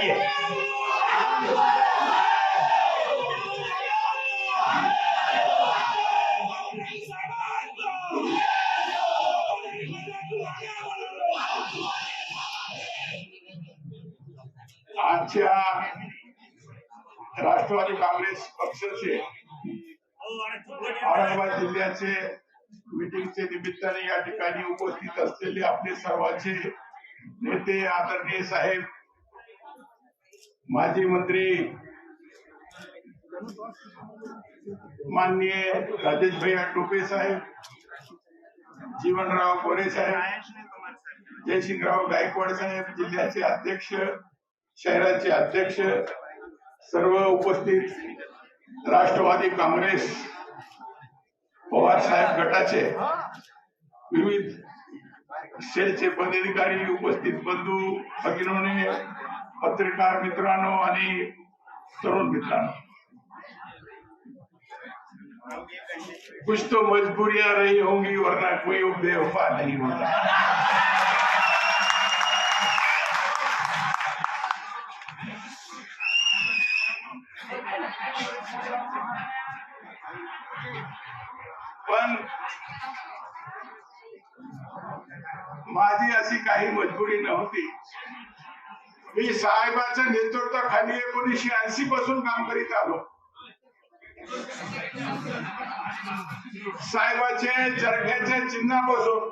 आइए। आजच्या राष्ट्रवादी काँग्रेस पक्षाचे औरंगाबाद जिल्ह्याचे निमित्ताने या ठिकाणी उपस्थित असलेले आपले सर्वांचे नेते आदरणीय साहेब माजी मंत्री माननीय राजेश भैया टोपे साहेब जीवनराव गोरे साहेब जयसिंगराव गायकवाड साहेब जिल्ह्याचे अध्यक्ष शहराचे अध्यक्ष सर्व उपस्थित राष्ट्रवादी काँग्रेस पवार साहेब गटाचे विविध सेलचे पदाधिकारी उपस्थित बंधू भगिनीने पत्रकार मित्रांनो आणि तरुण मित्रांनो. कुछ तो मजबूरियां रही होंगी वरना कोई बेवफा नहीं होता. पण माझी अशी काही मजबुरी नव्हती. मी साहेबाच्या नेतृत्वाखाली एकोणीसशे ऐंशी पासून काम करीत आलो. साहेबाचे चरख्याच्या चिन्हापासून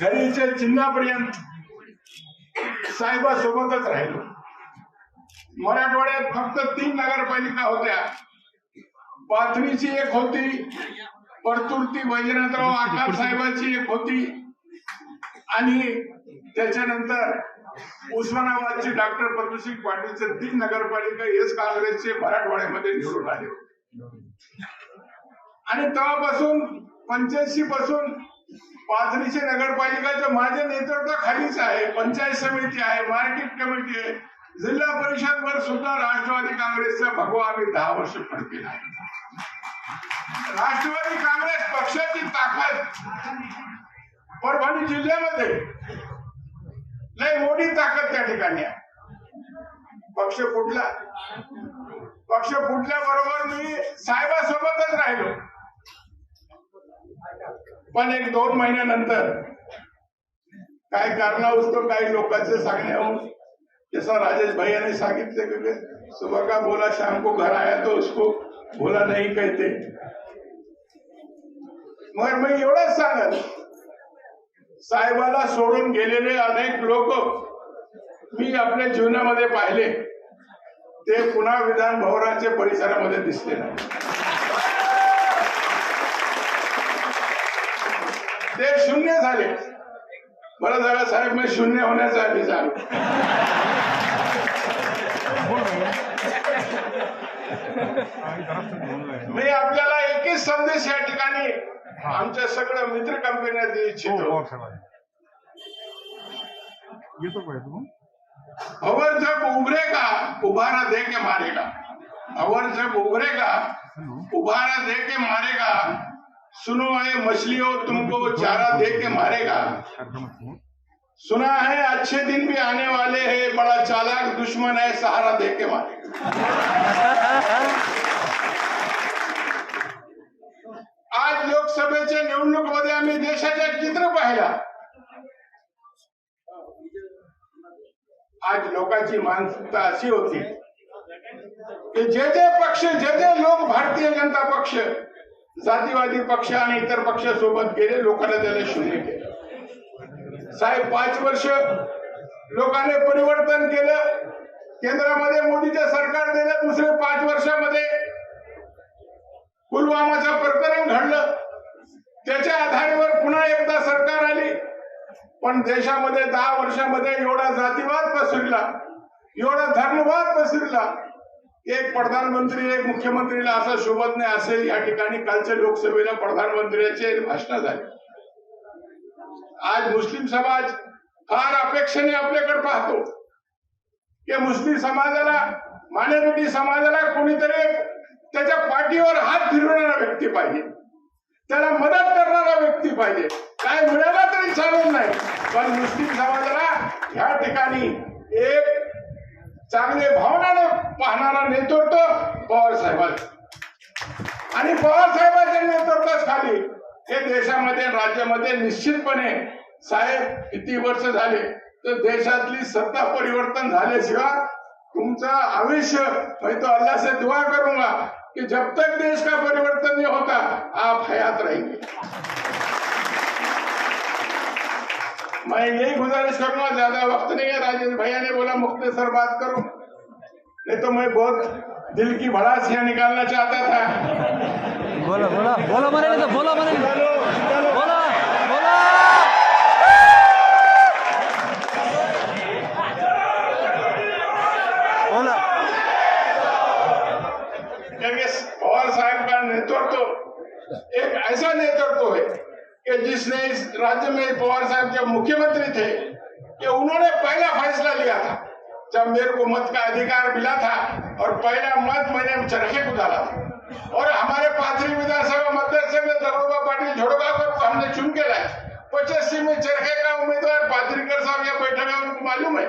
घरीच्या चिन्हापर्यंत साहेबासोबतच राहिलो. मराठवाड्यात फक्त तीन नगरपालिका होत्या. पाथरीची एक होती परतुर्ती वैजनाथराव आकाश साहेबाची एक होती आणि त्याच्यानंतर उस्मानाबादचे डॉक्टर पद्मसिंग पाटीलचे तीन नगरपालिका हेच काँग्रेसचे मराठवाड्यामध्ये निवडून आले आणि तेव्हापासून पंच्याऐंशी पासून पाथरीचे नगरपालिकाच्या माझ्या नेतृत्वाखालीच आहे. पंचायत समिती आहे मार्केट कमिटी आहे. जिल्हा परिषद वर सुद्धा राष्ट्रवादी काँग्रेसचा भगवा आम्ही दहा वर्ष पण आहे राष्ट्रवादी काँग्रेस पक्षाची ताकद परभणी जिल्ह्यामध्ये नाही मोठी ताकद त्या ठिकाणी आहे. पक्ष फुटला. पक्ष फुटल्याबरोबर मी साहेबासोबतच राहिलो. पण एक दोन महिन्यानंतर काय कारणावस्तव काही लोकांचे सांगण्याहून जसं राजेश भाई सांगितले की सुबह का बोला शाम को घर आया तो उसको बोला नाही कहते. मग मी एवढंच सांगत साहेबाला सोडून गेलेले अनेक लोक मी आपल्या जीवनामध्ये पाहिले. ते पुन्हा विधान भवनाच्या परिसरामध्ये दिसले नाही. ते शून्य झाले. बरं झालं साहेब मी शून्य होण्याचा आधी झालो मी आपल्याला एकच संदेश या ठिकाणी आमच्या सगळ्या मित्र कंपन्या देऊ हो इच्छितो. येतो तू अवर जब उभरेगा उभारा दे के मारेगा. अवर जब उभरेगा उभारा दे के मारेगा. सुनो है मछलियों तुमको चारा दे के मारेगा सुना है अच्छे दिन भी आने वाले हैं बड़ा चालाक दुश्मन है सहारा दे के मारे। आज लोकसभेच्या निवडणुकीमध्ये आम्ही देशाच्या चित्र पाहिला। आज लोकांची मानसिकता अशी होती की जे जे पक्ष जे जे लोक भारतीय जनता पक्ष जातीवादी पक्ष आणि इतर पक्षासोबत गेले लोकांना त्याला शून्य केले। साहेब पाच वर्ष लोकांनी परिवर्तन केलं. केंद्रामध्ये मोदीचं सरकार दिलं. दुसरे पाच वर्षामध्ये पुलवामाचं प्रकरण घडलं. त्याच्या आधारावर पुन्हा एकदा सरकार आली. पण देशामध्ये दहा वर्षामध्ये एवढा जातीवाद पसरला. एवढा धर्मवाद पसरला. एक प्रधानमंत्री एक मुख्यमंत्रीला असं शोभत नाही असे या ठिकाणी कालच्या लोकसभेला प्रधानमंत्र्याचे भाषण झाले. आज मुस्लिम समाज फार अपेक्षेने आपल्याकडे पाहतो. की मुस्लिम समाजाला मायनॉरिटी समाजाला कोणीतरी त्याच्या पाठीवर हात फिरवणारा व्यक्ती पाहिजे. त्याला मदत करणारा व्यक्ती पाहिजे. काय मिळाला तरी चालत नाही. पण मुस्लिम समाजाला ह्या ठिकाणी एक चांगले भावनाने पाहणारा नेतृत्व पवार साहेबांचं. आणि पवार साहेबांच्या नेतृत्वाखाली हे देशामध्ये राज्यामध्ये निश्चितपणे साहेब किती वर्ष झाले? तर देशातली सत्ता परिवर्तन झाल्याशिवाय तुमचा आयुष्य मैं तो अल्लाह से दुआ करूंगा कि जब तक देश का परिवर्तन नहीं होता आप हयात रहेंगे। मैं यही गुजारिश करूंगा ज्यादा वक्त नहीं है राजेंद्र भैया ने बोला मुख्तसर बात करूं। नहीं तो मैं बहुत दिल की भड़ास यहाँ निकालना चाहता था। बोला बोला बोला नाही तर बोला बोला अधिकार मिला था और पहला मत मैंने चरखे को डाला था। और हमारे पाथरी विधानसभा मतदार संघ में दरोगा पाटिल झोड़गा को हमने चुन के लाए पचासी में चरखे का उम्मीदवार पात्रिकर साहब यहाँ बैठा है, उनको मालूम है?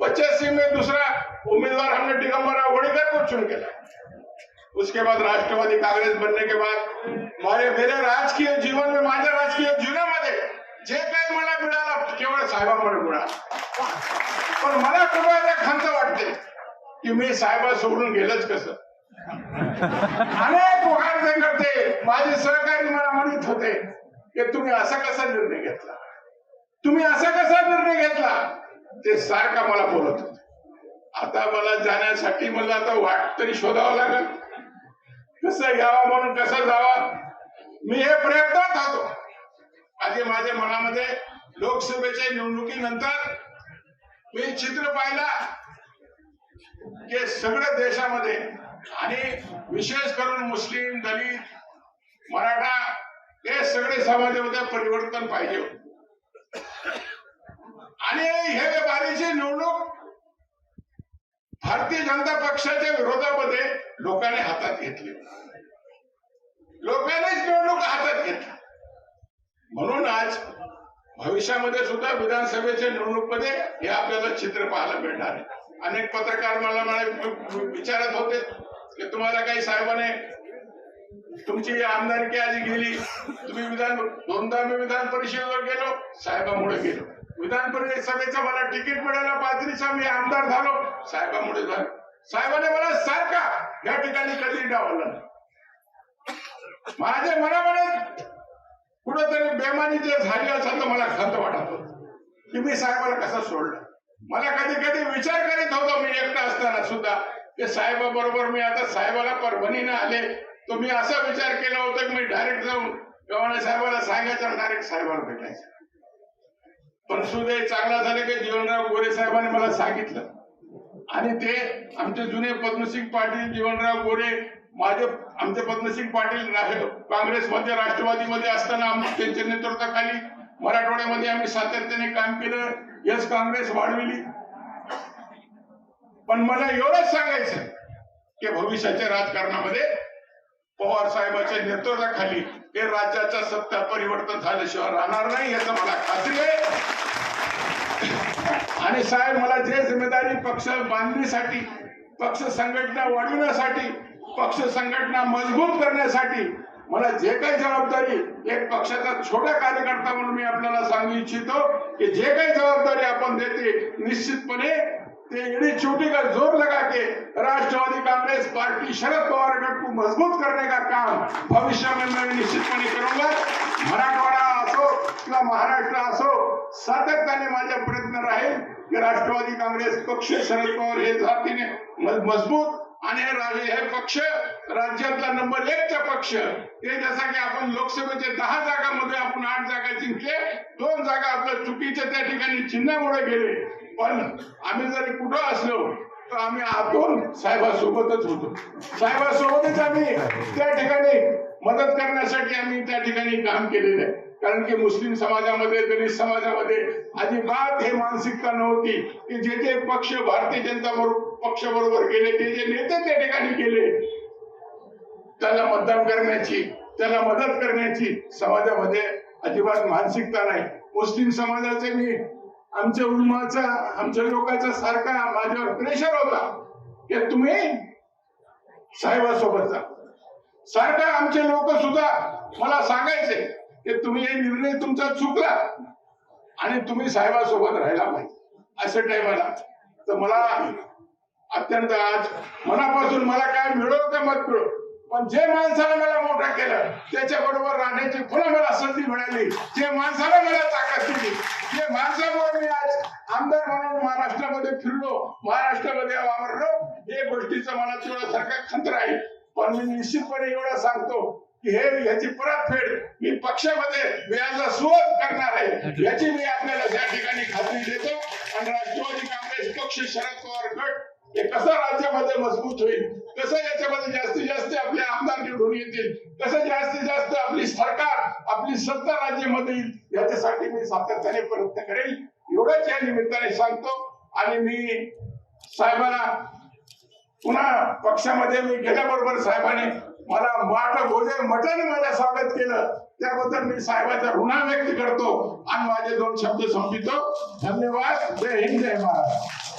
पचासी में दूसरा उम्मीदवार हमने दिगंबर वड़ीकर को चुन के लाए उसके बाद राष्ट्रवादी कांग्रेस बनने के बाद माझे मेरे राजकीय जीवन में माझ्या राजकीय जीवनामध्ये जे काही मला मिळालं केवळ साहेबांमुळे मिळालं पण मला कुणाला खंत वाटते। की मी साहेबा सोडून गेलंच कस? अनेक वखार करते. माझे सहकारी मला म्हणत होते की तुम्ही असा कसा निर्णय घेतला? तुम्ही असा कसा निर्णय घेतला? ते सारखा मला बोलत होते. आता मला जाण्यासाठी मला आता वाट तरी शोधावं लागेल. कसं यावं म्हणून कसं जावा? मी हे प्रयत्नात होतो. माझे माझ्या मनामध्ये लोकसभेच्या निवडणुकीनंतर मी चित्र पाहिला. की सगळ्या देशामध्ये आणि विशेष करून मुस्लिम दलित मराठा हे सगळे समाजामध्ये परिवर्तन पाहिजे आणि हे बारीची निवडणूक भारतीय जनता पक्षाच्या विरोधामध्ये लोकांनी हातात घेतली. लोकांनीच निवडणूक हातात घेतली. म्हणून आज भविष्यामध्ये सुद्धा विधानसभेच्या निवडणूकमध्ये हे आपल्याला चित्र पाहायला मिळणार आहे. अनेक पत्रकार मला मला विचारत होते की तुम्हाला काही साहेबाने तुमची आमदारकी आधी गेली तुम्ही विधान दोनदा मी विधान परिषदेवर गेलो साहेबामुळे गेलो. विधान परिषदेचं मला तिकीट मिळालं पात्रीचा मी आमदार झालो साहेबामुळे झालो. साहेबाने मला सारखा या ठिकाणी कधी डावलं नाही. माझ्या मनामध्ये कुठंतरी बेमानी जे झाली असेल तर मला खंत वाटत होत. की मी साहेबाला कसं सोडलं? मला कधी कधी विचार करीत होतो मी एकटा असताना सुद्धा साहेबा बरोबर मी आता साहेबाला परभणीने आले. तो मी असा विचार केला होता की मी डायरेक्ट जाऊन गव्हाणे साहेबाला सांगायचं डायरेक्ट साहेबाला भेटायचं. पण सुदे चांगला झाले की जीवनराव गोरे साहेबांनी मला सांगितलं. आणि ते आमचे जुने पद्मसिंग पाटील जीवनराव गोरे माझे आमचे पद्मसिंग पाटील काँग्रेसमध्ये राष्ट्रवादीमध्ये असताना त्यांच्या नेतृत्वाखाली मराठवाड्यामध्ये आम्ही सातत्याने काम केलं. यस काँग्रेस वाढविली. पण मला एवढंच सांगायचं की भविष्याच्या राजकारणामध्ये पवार साहेबांच्या नेतृत्वाखाली हे राज्याच्या सत्ता परिवर्तन झाल्याशिवाय राहणार नाही याचा मला खात्री आहे. आणि साहेब मला जे जिम्मेदारी पक्ष बांधणीसाठी पक्ष संघटना वाढविण्यासाठी पक्ष संघटना मजबूत करण्यासाठी मला जे काही जबाबदारी एक पक्षाचा छोटा कार्यकर्ता म्हणून मी आपल्याला सांगू इच्छितो की जे काही जबाबदारी आपण देते निश्चितपणे ते एड़ी छोटी का जोर लगा के राष्ट्रवादी कांग्रेस पार्टी शरद पवार गट को मजबूत करने का काम भविष्य में मैं निश्चितपणे करूंगा. मराठवाडा असो किंवा महाराष्ट्र असो सातत्याने माझा प्रयत्न राहील की राष्ट्रवादी काँग्रेस पक्ष शरद पवार हे जातीने मजबूत आणि हे राज- हे पक्ष राज्यातला नंबर एकचा पक्ष. हे जसा की आपण लोकसभेचे दहा जागामध्ये आपण आठ जागा जिंकले दोन जागा आपल्या चुकीच्या त्या ठिकाणी चिन्हामुळे गेले. पण आम्ही जरी कुठं असलो तर आम्ही आतून साहेबासोबतच होतो. साहेबासोबतच आम्ही त्या ठिकाणी मदत करण्यासाठी आम्ही त्या ठिकाणी काम केलेलं आहे. कारण की मुस्लिम समाजामध्ये दलित समाजामध्ये अजिबात हे मानसिकता नव्हती की जे जे पक्ष भारतीय जनता बरोबर पक्ष बरोबर गेले ते जे नेते त्या ठिकाणी गेले त्याला मतदान करण्याची त्याला मदत करण्याची समाजामध्ये अजिबात मानसिकता नाही. मुस्लिम समाजाचे मी आमच्या उलमाचा आमच्या लोकांचा सारखा माझ्यावर प्रेशर होता की तुम्ही साहेबासोबत जा. सारखा आमचे लोक सुद्धा मला सांगायचे की तुम्ही हे निर्णय तुमचा चुकला आणि तुम्ही साहेबासोबत राहायला पाहिजे. असं टाईमाला तर मला अत्यंत आज मनापासून मला काय मिळो का मत मिळो पण जे माणसाने मला मोठा केलं त्याच्याबरोबर राहण्याची पुन्हा मला संधी मिळाली. जे माणसाने मला ताकद दिली जे माणसामुळे मी आज आमदार म्हणून महाराष्ट्रामध्ये फिरलो महाराष्ट्रामध्ये वावरलो हे गोष्टीचा मला थोडासारखा खंत आहे. पण मी निश्चितपणे एवढं सांगतो की हे याची परतफेड मी पक्षामध्ये व्याजा सुवत करणार आहे. याची मी आपल्याला त्या ठिकाणी खात्री देतो आणि राष्ट्रवादी काँग्रेस पक्ष शरद पवार गट हे कसं राज्यामध्ये मजबूत होईल? कसं याच्यामध्ये जास्तीत जास्त आपले आमदार निवडून येतील? कसं जास्तीत जास्त आपली सरकार आपली सत्ता राज्यामध्ये येईल? याच्यासाठी मी सातत्याने प्रयत्न करेल. एवढंच या निमित्ताने सांगतो. आणि मी साहेबांना पुन्हा पक्षामध्ये मी गेल्याबरोबर साहेबाने मला माट भोजे मटन मला स्वागत केलं. त्याबद्दल मी साहेबाचा ऋणा व्यक्त करतो आणि माझे दोन शब्द संपितो धन्यवाद. जय हिंद जय महाराज